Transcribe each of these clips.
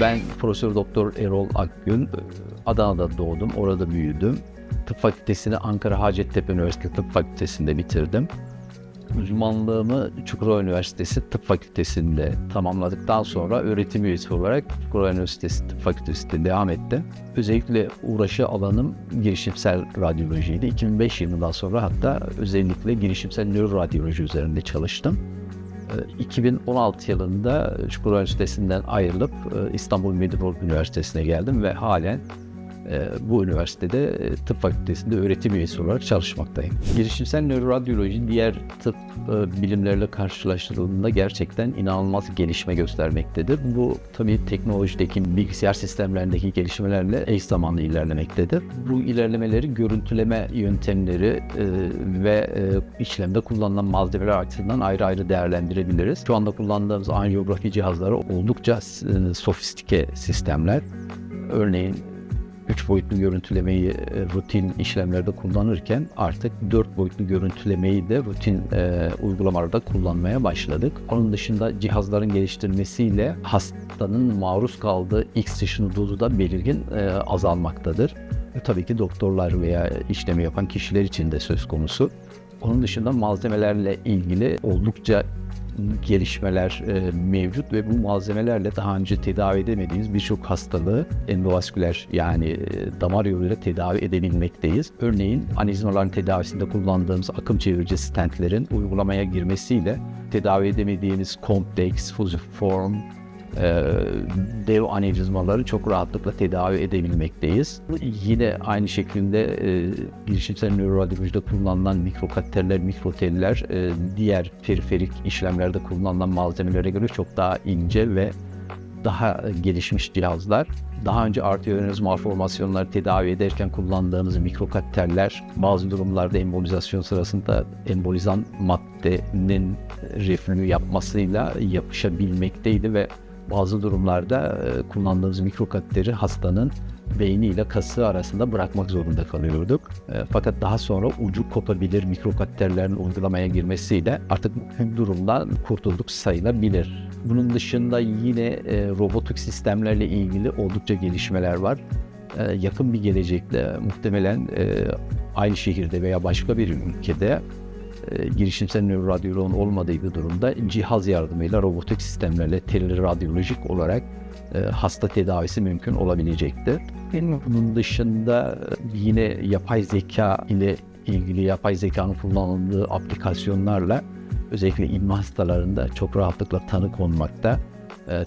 Ben Profesör Doktor Erol Akgün. Adana'da doğdum, orada büyüdüm. Tıp Fakültesini Ankara Hacettepe Üniversitesi Tıp Fakültesi'nde bitirdim. Uzmanlığımı Çukurova Üniversitesi Tıp Fakültesi'nde tamamladıktan sonra öğretim üyesi olarak Çukurova Üniversitesi Tıp Fakültesi'nde devam ettim. Özellikle uğraşı alanım girişimsel radyolojiydi. 2005 yılından sonra hatta özellikle girişimsel nöroradyoloji üzerinde çalıştım. Ee, 2016 yılında Çukurova Üniversitesi'nden ayrılıp e, İstanbul Medipol Üniversitesi'ne geldim ve halen bu üniversitede e, tıp fakültesinde öğretim üyesi olarak çalışmaktayım. Girişimsel nöroradyoloji diğer tıp e, bilimleriyle karşılaştırıldığında gerçekten inanılmaz gelişme göstermektedir. Bu tabii teknolojideki, bilgisayar sistemlerindeki gelişmelerle eş zamanlı ilerlemektedir. Bu ilerlemeleri görüntüleme yöntemleri e, ve işlemde kullanılan malzemeler açısından ayrı ayrı değerlendirebiliriz. Şu anda kullandığımız anjiyografi cihazları oldukça sofistike sistemler. Örneğin 3 boyutlu görüntülemeyi e, rutin işlemlerde kullanırken artık 4 boyutlu görüntülemeyi de rutin e, uygulamalarda kullanmaya başladık. Onun dışında cihazların geliştirmesiyle hastanın maruz kaldığı X ışını dozu da belirgin e, azalmaktadır. Tabii ki doktorlar veya işlemi yapan kişiler için de söz konusu. Onun dışında malzemelerle ilgili oldukça gelişmeler e, mevcut ve bu malzemelerle daha önce tedavi edemediğimiz birçok hastalığı endovasküler yani e, damar yoluyla tedavi edebilmekteyiz. Örneğin anizmaların tedavisinde kullandığımız akım çevirici stentlerin uygulamaya girmesiyle tedavi edemediğimiz kompleks, fusiform, dev anevrizmaları çok rahatlıkla tedavi edebilmekteyiz. Yine aynı şekilde e, girişimsel nöroradyolojide kullanılan mikrokateterler, mikroteller e, diğer periferik işlemlerde kullanılan malzemelere göre çok daha ince ve daha gelişmiş cihazlar. Daha önce arteriyonez malformasyonları tedavi ederken kullandığımız mikrokateterler bazı durumlarda embolizasyon sırasında embolizan maddenin reflü yapmasıyla yapışabilmekteydi ve bazı durumlarda e, kullandığımız mikrokateteri hastanın beyni ile kası arasında bırakmak zorunda kalıyorduk. E, fakat daha sonra ucu kopabilir mikrokateterlerin uygulamaya girmesiyle artık bu durumdan kurtulduk sayılabilir. Bunun dışında yine e, robotik sistemlerle ilgili oldukça gelişmeler var. Yakın bir gelecekte muhtemelen aynı şehirde veya başka bir ülkede e, girişimsel nöroradyoloğun olmadığı bir durumda cihaz yardımıyla robotik sistemlerle teleradyolojik olarak e, hasta tedavisi mümkün olabilecektir. Bunun dışında e, yine yapay zeka ile ilgili yapay zekanın kullanıldığı aplikasyonlarla özellikle ilmi hastalarında çok rahatlıkla tanı konmakta,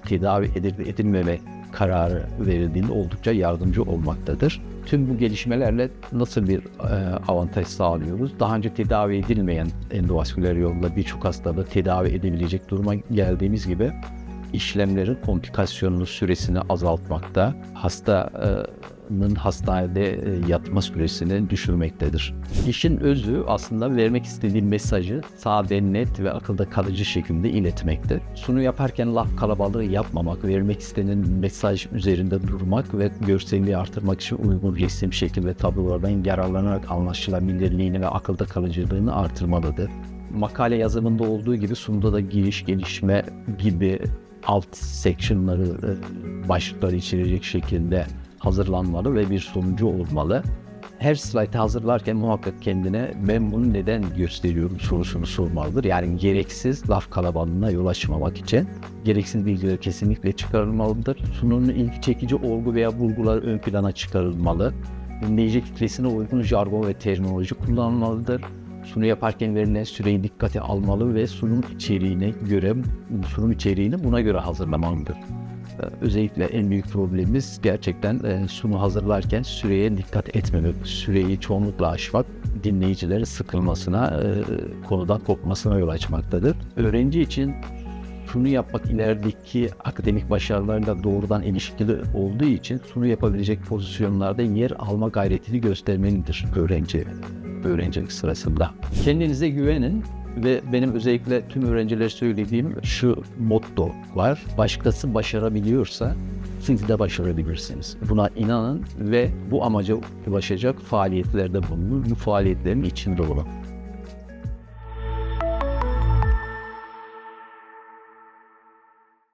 tedavi edilip edilmeme kararı verildiğinde oldukça yardımcı olmaktadır. Tüm bu gelişmelerle nasıl bir e, avantaj sağlıyoruz? Daha önce tedavi edilmeyen endovasküler yolla birçok hastalığı tedavi edebilecek duruma geldiğimiz gibi işlemlerin komplikasyonlu süresini azaltmakta, hastanın hastanede e, yatma süresini düşürmektedir. İşin özü aslında vermek istediğim mesajı sade, net ve akılda kalıcı şekilde iletmektir. Sunu yaparken laf kalabalığı yapmamak, vermek istenen mesaj üzerinde durmak ve görselliği artırmak için uygun resim, şekil ve tablolardan yararlanarak anlaşılabilirliğini ve akılda kalıcılığını artırmalıdır. Makale yazımında olduğu gibi sunumda da giriş, gelişme gibi alt sectionları, e, başlıkları içerecek şekilde hazırlanmalı ve bir sonucu olmalı. Her slaytı hazırlarken muhakkak kendine ben bunu neden gösteriyorum sorusunu sormalıdır. Yani gereksiz laf kalabalığına yol açmamak için gereksiz bilgiler kesinlikle çıkarılmalıdır. Sunumun ilgi çekici olgu veya vurgular ön plana çıkarılmalı. Dinleyici kitlesine uygun jargon ve terminoloji kullanılmalıdır sunu yaparken verilen süreyi dikkate almalı ve sunum içeriğine göre sunum içeriğini buna göre hazırlamalıdır. Ee, Özellikle en büyük problemimiz gerçekten e, sunu hazırlarken süreye dikkat etmemek, süreyi çoğunlukla aşmak dinleyicilerin sıkılmasına, e, konudan kopmasına yol açmaktadır. Öğrenci için sunu yapmak ilerideki akademik başarılarıyla doğrudan ilişkili olduğu için sunu yapabilecek pozisyonlarda yer alma gayretini göstermelidir öğrenci öğrencilik sırasında. Kendinize güvenin ve benim özellikle tüm öğrencilere söylediğim şu motto var. Başkası başarabiliyorsa siz de başarabilirsiniz. Buna inanın ve bu amaca ulaşacak faaliyetlerde bulunun. Bu faaliyetlerin içinde olun.